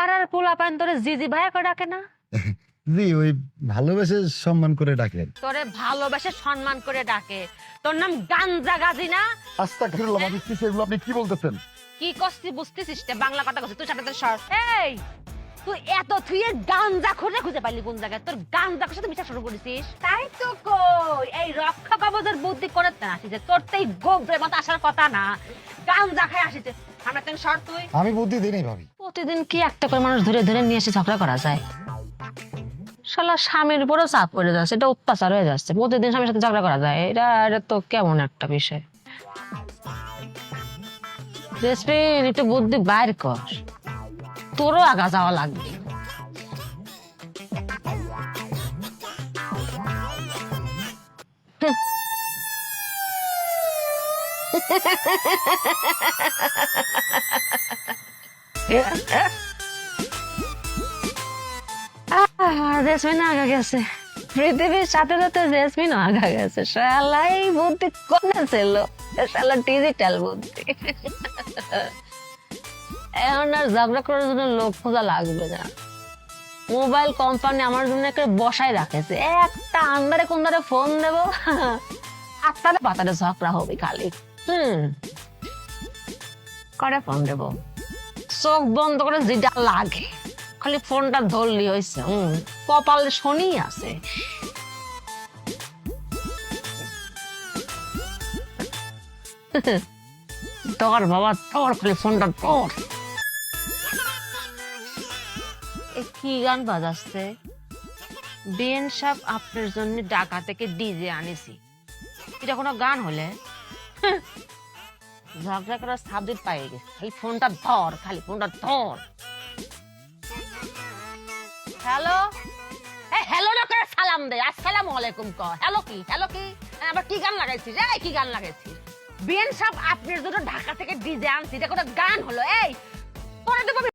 পাড়ার পোলা পান তোরে জিজি ভাইয়া করে ডাকে না? জি ওই ভালোবেসে সম্মান করে ডাকেন। তোরে ভালোবেসে সম্মান করে ডাকে। তোর নাম গাঞ্জা গাজি না? আস্তাগফিরুল্লাহ ভাবি কি সেগুলো আপনি কি বলতেছেন? কি কষ্টি বুঝতেছিস তে? বাংলা কথা কছিস তুই সাথে তোর সর। এই তুই এত থুয়ে গাঞ্জা খুঁজে খুঁজে পাইলি কোন জায়গায়? তোর গাঞ্জা সাথে মিশা শুরু করেছিস? তাই তো কই এই রক্ষা কবচের বুদ্ধি করে না আসিছে। তোর তো এই গোবরে মতো আসার কথা না। গাঞ্জা খাই আসিছে। আমরা কেন সর তুই? আমি বুদ্ধি দিই ভাবি। প্রতিদিন কি একটা করে মানুষ ধরে ধরে নিয়ে এসে ঝগড়া করা যায়? শালা স্বামীর উপরও চাপ পড়ে যাচ্ছে এটা অত্যাচার হয়ে যাচ্ছে। প্রতিদিন স্বামীর সাথে ঝগড়া করা যায় এটা এটা তো কেমন একটা বিষয়? জেসমিন একটু বুদ্ধি বাইর কর। তোরও আগা যাওয়া লাগবে। আহ, জেসমিন আগা গেছে। পৃথিবীর সাথে সাথে জেসমিন আগা গেছে। শালাই বুদ্ধি কোনে ছিল? শালা ডিজিটাল বুদ্ধি। এখন আর করার জন্য লোক খোঁজা লাগবে না। মোবাইল কোম্পানি আমার জন্য একটা বসায় রাখেছে। একটা আন্দারে কোনদারে ফোন দেব। আত্মারে পাতারে ঝগড়া হবে খালি। হুম। করে ফোন দেব? চোখ বন্ধ করে যেটা লাগে। খালি ফোনটা ধরলি হয়েছে হুম। কপালে শনি আছে। তোর বাবা তোর খালি ফোনটা তোর কি গান বাজাচ্ছে? বেন সাহেব আপনার জন্য ঢাকা থেকে ডিজে আনেছি। এটা কোনো গান হলে? ঝগড়া করার সাবজেক্ট পাই খালি ফোনটা ধর, খালি ফোনটা ধর। হ্যালো? হ্যালো না করে সালাম দে, আসসালামু আলাইকুম ক। হ্যালো কি? হ্যালো কি? আবার কি গান লাগাইছিস? কি গান লাগাইছিস? বিএন সাহেব আপনার জন্য ঢাকা থেকে ডিজে আনছি, এটা কোনো গান হলো? এই, পরে দেবো